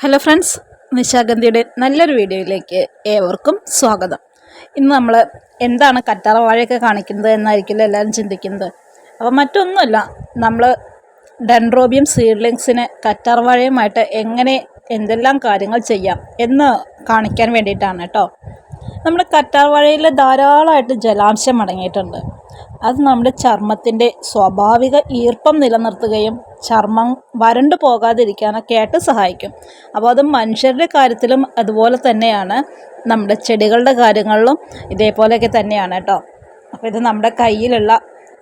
Hello friends നിശാഗന്ധിയുടെ നല്ലൊരു വീഡിയോയിലേക്ക് ഏവർക്കും സ്വാഗതം. ഇന്ന് നമ്മൾ എന്താണ് കറ്റാറ വാഴയൊക്കെ കാണിക്കുന്നത് എന്നായിരിക്കില്ല എല്ലാവരും ചിന്തിക്കുന്നത്? അപ്പോൾ മറ്റൊന്നുമല്ല നമ്മൾ ഡെൻഡ്രോബിയം സീഡ്ലിങ്സിന് കറ്റാർ വാഴയുമായിട്ട് എങ്ങനെ എന്തെല്ലാം കാര്യങ്ങൾ ചെയ്യാം എന്ന് കാണിക്കാൻ വേണ്ടിയിട്ടാണ് കേട്ടോ. നമ്മുടെ കറ്റാർ വാഴയിൽ ധാരാളമായിട്ട് ജലാംശം അടങ്ങിയിട്ടുണ്ട്. അത് നമ്മുടെ ചർമ്മത്തിന്റെ സ്വാഭാവിക ഈർപ്പം നിലനിർത്തുകയും ചർമ്മം വരണ്ടു പോകാതിരിക്കാനൊക്കെ ആയിട്ട് സഹായിക്കും. അപ്പോൾ അത് മനുഷ്യരുടെ കാര്യത്തിലും അതുപോലെ തന്നെയാണ്. നമ്മുടെ ചെടികളുടെ കാര്യങ്ങളിലും ഇതേപോലെയൊക്കെ തന്നെയാണ് കേട്ടോ. അപ്പോൾ ഇത് നമ്മുടെ കയ്യിലുള്ള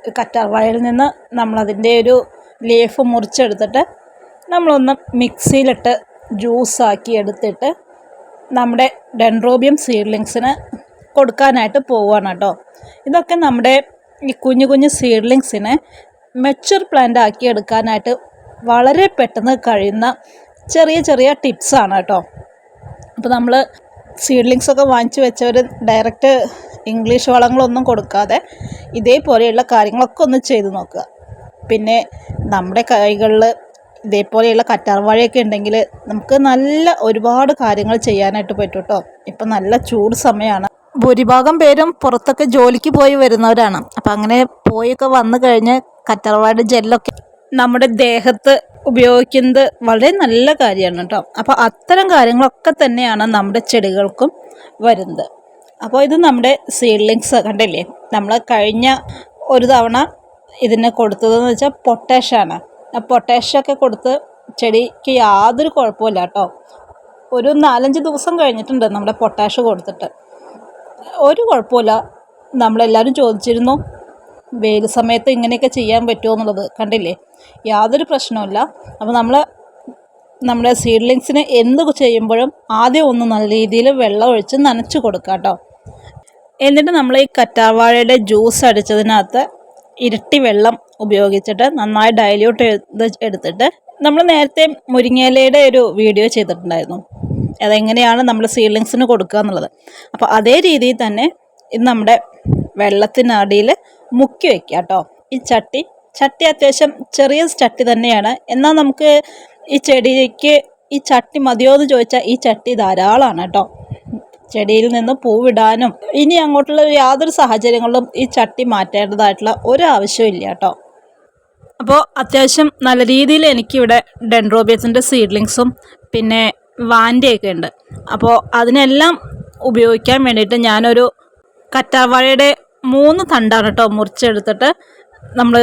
കറ്റാർവാഴയിൽ നിന്ന് നമ്മളതിന്റെ ഒരു ലീഫ് മുറിച്ചെടുത്തിട്ട് നമ്മളൊന്ന് മിക്സിയിലിട്ട് ജ്യൂസാക്കി എടുത്തിട്ട് നമ്മുടെ ഡെൻഡ്രോബിയം സീഡ്ലിങ്സിന് കൊടുക്കാനായിട്ട് പോവുകയാണ് കേട്ടോ. ഇതൊക്കെ നമ്മുടെ ഈ കുഞ്ഞു കുഞ്ഞു സീഡ്ലിങ്സിനെ മെച്ചുർ പ്ലാന്റ് ആക്കി എടുക്കാനായിട്ട് വളരെ പെട്ടെന്ന് കഴിയുന്ന ചെറിയ ചെറിയ ടിപ്സാണ് കേട്ടോ. അപ്പോൾ നമ്മൾ സീഡ്ലിങ്സ് ഒക്കെ വാങ്ങിച്ചു വെച്ചവർ ഡയറക്റ്റ് ഇംഗ്ലീഷ് വളങ്ങളൊന്നും കൊടുക്കാതെ ഇതേപോലെയുള്ള കാര്യങ്ങളൊക്കെ ഒന്ന് ചെയ്ത് നോക്കുക. പിന്നെ നമ്മുടെ കൈകളിൽ ഇതേപോലെയുള്ള കറ്റാർവാഴയൊക്കെ ഉണ്ടെങ്കിൽ നമുക്ക് നല്ല ഒരുപാട് കാര്യങ്ങൾ ചെയ്യാനായിട്ട് പറ്റും കേട്ടോ ഇപ്പം നല്ല ചൂട് സമയമാണ് ഭൂരിഭാഗം പേരും പുറത്തൊക്കെ ജോലിക്ക് പോയി വരുന്നവരാണ്. അപ്പം അങ്ങനെ പോയൊക്കെ വന്നു കഴിഞ്ഞ് കറ്റാർവാഴ ജെല്ലൊക്കെ നമ്മുടെ ദേഹത്ത് ഉപയോഗിക്കുന്നത് വളരെ നല്ല കാര്യമാണ് കേട്ടോ അപ്പോൾ അത്തരം കാര്യങ്ങളൊക്കെ തന്നെയാണ് നമ്മുടെ ചെടികൾക്കും വരുന്നത്. അപ്പോൾ ഇത് നമ്മുടെ സീഡ്ലിങ്സ് കണ്ടില്ലേ? നമ്മൾ കഴിഞ്ഞ ഒരു തവണ ഇതിന് കൊടുത്തതെന്ന് വെച്ചാൽ പൊട്ടാഷാണ് ആ പൊട്ടാഷൊക്കെ കൊടുത്ത് ചെടിക്ക് യാതൊരു കുഴപ്പമില്ല കേട്ടോ. ഒരു നാലഞ്ച് ദിവസം കഴിഞ്ഞിട്ടുണ്ട് നമ്മുടെ പൊട്ടാഷ് കൊടുത്തിട്ട്. ഒരു കുഴപ്പമില്ല നമ്മളെല്ലാവരും ചോദിച്ചിരുന്നു വെയിൽ സമയത്ത് ഇങ്ങനെയൊക്കെ ചെയ്യാൻ പറ്റുമോ എന്നുള്ളത് കണ്ടില്ലേ? യാതൊരു പ്രശ്നവുമില്ല. അപ്പോൾ നമ്മൾ നമ്മുടെ സീഡ്ലിങ്സിന് എന്ത് ചെയ്യുമ്പോഴും ആദ്യം ഒന്ന് നല്ല രീതിയിൽ വെള്ളം ഒഴിച്ച് നനച്ച് കൊടുക്കുക കേട്ടോ. എന്നിട്ട് നമ്മൾ ഈ കറ്റാവാഴയുടെ ജ്യൂസ് അടിച്ചതിനകത്ത് ഇരട്ടി വെള്ളം ഉപയോഗിച്ചിട്ട് നന്നായി ഡൈല്യൂട്ട് ചെയ്ത് എടുത്തിട്ട് നമ്മൾ നേരത്തെ മുരിങ്ങയിലയുടെ ഒരു വീഡിയോ ചെയ്തിട്ടുണ്ടായിരുന്നു. അതെങ്ങനെയാണ് നമ്മൾ സീലിങ്സിന് കൊടുക്കുക എന്നുള്ളത്. അപ്പോൾ അതേ രീതിയിൽ തന്നെ ഇത് നമ്മുടെ വെള്ളത്തിനടിയിൽ മുക്കി വയ്ക്കുക കേട്ടോ. ഈ ചട്ടി ചട്ടി അത്യാവശ്യം ചെറിയ ചട്ടി തന്നെയാണ്. എന്നാൽ നമുക്ക് ഈ ചെടിക്ക് ഈ ചട്ടി മതിയോ എന്ന് ചോദിച്ചാൽ ഈ ചട്ടി ധാരാളമാണ് കേട്ടോ. ചെടിയിൽ നിന്ന് പൂവിടാനും ഇനി അങ്ങോട്ടുള്ള യാതൊരു സാഹചര്യങ്ങളിലും ഈ ചട്ടി മാറ്റേണ്ടതായിട്ടുള്ള ഒരു ഇല്ല കേട്ടോ. അപ്പോൾ അത്യാവശ്യം നല്ല രീതിയിൽ എനിക്കിവിടെ ഡെൻഡ്രോബിയസിന്റെ സീഡ്ലിങ്സും പിന്നെ വാന്റെയൊക്കെ ഉണ്ട്. അപ്പോൾ അതിനെല്ലാം ഉപയോഗിക്കാൻ വേണ്ടിയിട്ട് ഞാനൊരു കറ്റാവാഴയുടെ മൂന്ന് തണ്ടാണ് കേട്ടോ മുറിച്ചെടുത്തിട്ട് നമ്മൾ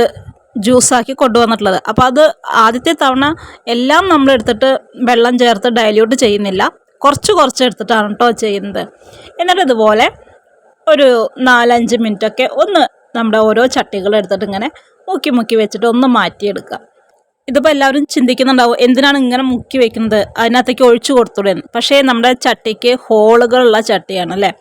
ജ്യൂസാക്കി കൊണ്ടുവന്നിട്ടുള്ളത്. അപ്പോൾ അത് ആദ്യത്തെ തവണ എല്ലാം നമ്മൾ എടുത്തിട്ട് വെള്ളം ചേർത്ത് ഡൈല്യൂട്ട് ചെയ്യുന്നില്ല. കുറച്ച് കുറച്ച് എടുത്തിട്ടാണ് കേട്ടോ ചെയ്യുന്നത്. എന്നിട്ട് ഇതുപോലെ ഒരു നാലഞ്ച് മിനിറ്റൊക്കെ ഒന്ന് നമ്മുടെ ഓരോ ചട്ടികൾ എടുത്തിട്ട് ഇങ്ങനെ മുക്കി മുക്കി വെച്ചിട്ട് ഒന്ന് മാറ്റിയെടുക്കുക. ഇതിപ്പോൾ എല്ലാവരും ചിന്തിക്കുന്നുണ്ടാവും എന്തിനാണ് ഇങ്ങനെ മുക്കി വെക്കുന്നത്? അതിനകത്തേക്ക് ഒഴിച്ചു കൊടുത്തൂടെ പക്ഷേ നമ്മുടെ ചട്ടിക്ക് ഹോളുകളുള്ള ചട്ടിയാണ് അല്ലേ?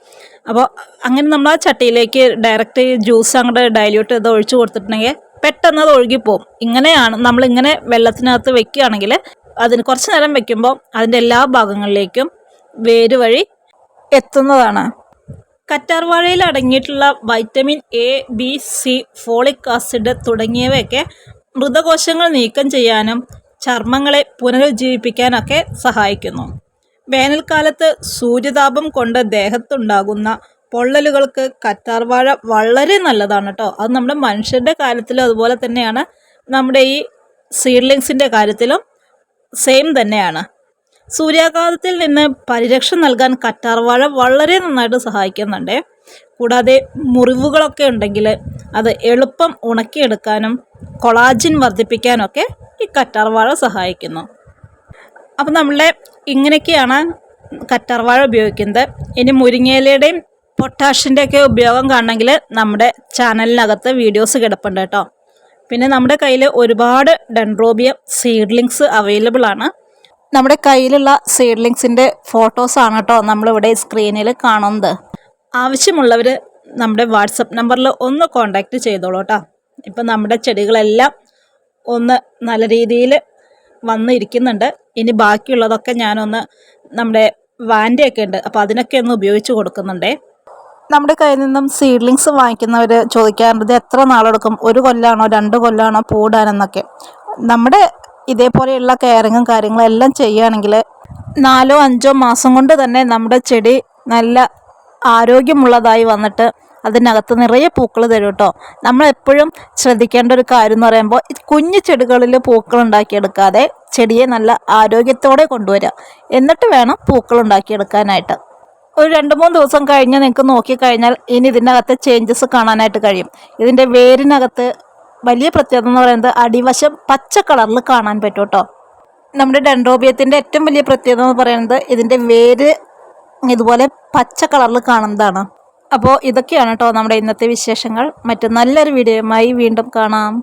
അപ്പോൾ അങ്ങനെ നമ്മൾ ആ ചട്ടിയിലേക്ക് ഡയറക്റ്റ് ജ്യൂസ് അങ്ങോട്ട് ഡൈല്യൂട്ട് ചെയ്ത് ഒഴിച്ചു കൊടുത്തിട്ടുണ്ടെങ്കിൽ പെട്ടെന്ന് അത് ഒഴുകിപ്പോവും. ഇങ്ങനെയാണ് നമ്മളിങ്ങനെ വെള്ളത്തിനകത്ത് വെക്കുകയാണെങ്കിൽ അതിന് കുറച്ച് നേരം വെക്കുമ്പോൾ അതിന്റെ എല്ലാ ഭാഗങ്ങളിലേക്കും വേര് വഴി എത്തുന്നതാണ്. കറ്റാർവാഴയിൽ അടങ്ങിയിട്ടുള്ള vitamin A B C folic acid തുടങ്ങിയവയൊക്കെ മൃതകോശങ്ങൾ നീക്കം ചെയ്യാനും ചർമ്മങ്ങളെ പുനരുജ്ജീവിപ്പിക്കാനൊക്കെ സഹായിക്കുന്നു. വേനൽക്കാലത്ത് സൂര്യതാപം കൊണ്ട് ദേഹത്തുണ്ടാകുന്ന പൊള്ളലുകൾക്ക് കറ്റാർവാഴ വളരെ നല്ലതാണ് കേട്ടോ അത് നമ്മുടെ മനുഷ്യരുടെ കാര്യത്തിലും അതുപോലെ തന്നെയാണ്. നമ്മുടെ ഈ സീഡ്ലിങ്സിന്റെ കാര്യത്തിലും സെയിം തന്നെയാണ്. സൂര്യാഘാതത്തിൽ നിന്ന് പരിരക്ഷ നൽകാൻ കറ്റാർവാഴ വളരെ നന്നായിട്ട് സഹായിക്കുന്നുണ്ട്. കൂടാതെ മുറിവുകളൊക്കെ ഉണ്ടെങ്കിൽ അത് എളുപ്പം ഉണക്കിയെടുക്കാനും കൊളാജിൻ വർദ്ധിപ്പിക്കാനൊക്കെ ഈ കറ്റാർവാഴ സഹായിക്കുന്നു. അപ്പോൾ നമ്മളെ ഇങ്ങനെയൊക്കെയാണ് കറ്റാർവാഴ ഉപയോഗിക്കുന്നത്. ഇനി മുരിങ്ങയിലയുടെയും പൊട്ടാഷിന്റെയൊക്കെ ഉപയോഗം കാണണമെങ്കിൽ നമ്മുടെ ചാനലിനകത്ത് വീഡിയോസ് കിടപ്പുണ്ട് കേട്ടോ. പിന്നെ നമ്മുടെ കയ്യിൽ ഒരുപാട് ഡെൻഡ്രോബിയം സീഡ്ലിങ്സ് അവൈലബിൾ ആണ്. നമ്മുടെ കയ്യിലുള്ള സീഡ്ലിങ്സിന്റെ ഫോട്ടോസാണ് കേട്ടോ നമ്മളിവിടെ സ്ക്രീനിൽ കാണുന്നത്. ആവശ്യമുള്ളവർ നമ്മുടെ വാട്സപ്പ് നമ്പറിൽ ഒന്ന് കോൺടാക്റ്റ് ചെയ്തോളൂ കേട്ടോ ഇപ്പം നമ്മുടെ ചെടികളെല്ലാം ഒന്ന് നല്ല രീതിയിൽ വന്നിരിക്കുന്നുണ്ട്. ഇനി ബാക്കിയുള്ളതൊക്കെ ഞാനൊന്ന് നമ്മുടെ വാന്റെയൊക്കെ ഉണ്ട്. അപ്പോൾ അതിനൊക്കെ ഒന്ന് ഉപയോഗിച്ച് കൊടുക്കുന്നുണ്ടേ. നമ്മുടെ കയ്യിൽ നിന്നും സീഡ്ലിങ്സ് വാങ്ങിക്കുന്നവർ ചോദിക്കാറുണ്ട് എത്ര നാളെടുക്കും? ഒരു കൊല്ലാണോ രണ്ട് കൊല്ലാണോ പൂടാനെന്നൊക്കെ. നമ്മുടെ ഇതേപോലെയുള്ള കെയറിങ്ങും കാര്യങ്ങളും എല്ലാം ചെയ്യുകയാണെങ്കിൽ നാലോ അഞ്ചോ മാസം കൊണ്ട് തന്നെ നമ്മുടെ ചെടി നല്ല ആരോഗ്യമുള്ളതായി വന്നിട്ട് അതിനകത്ത് നിറയെ പൂക്കൾ തരും കേട്ടോ. നമ്മൾ എപ്പോഴും ശ്രദ്ധിക്കേണ്ട ഒരു കാര്യം എന്ന് പറയുമ്പോൾ കുഞ്ഞു ചെടികളിൽ പൂക്കൾ ഉണ്ടാക്കിയെടുക്കാതെ ചെടിയെ നല്ല ആരോഗ്യത്തോടെ കൊണ്ടുവരിക. എന്നിട്ട് വേണം പൂക്കൾ ഉണ്ടാക്കിയെടുക്കാനായിട്ട്. ഒരു രണ്ട് മൂന്ന് ദിവസം കഴിഞ്ഞ് നിങ്ങൾക്ക് നോക്കിക്കഴിഞ്ഞാൽ ഇനി ഇതിനകത്ത് ചേഞ്ചസ് കാണാനായിട്ട് കഴിയും. ഇതിന്റെ വേരിനകത്ത് വലിയ പ്രത്യേകത എന്ന് പറയുന്നത് അടിവശം പച്ച കളറിൽ കാണാൻ പറ്റും കേട്ടോ. നമ്മുടെ ഡെൻഡ്രോബിയത്തിന്റെ ഏറ്റവും വലിയ പ്രത്യേകത എന്ന് പറയുന്നത് ഇതിന്റെ വേര് ഇതുപോലെ പച്ച കളറിൽ കാണുന്നതാണ്. അപ്പോൾ ഇതൊക്കെയാണ് കേട്ടോ നമ്മുടെ ഇന്നത്തെ വിശേഷങ്ങൾ. മറ്റു നല്ലൊരു വീഡിയോയുമായി വീണ്ടും കാണാം.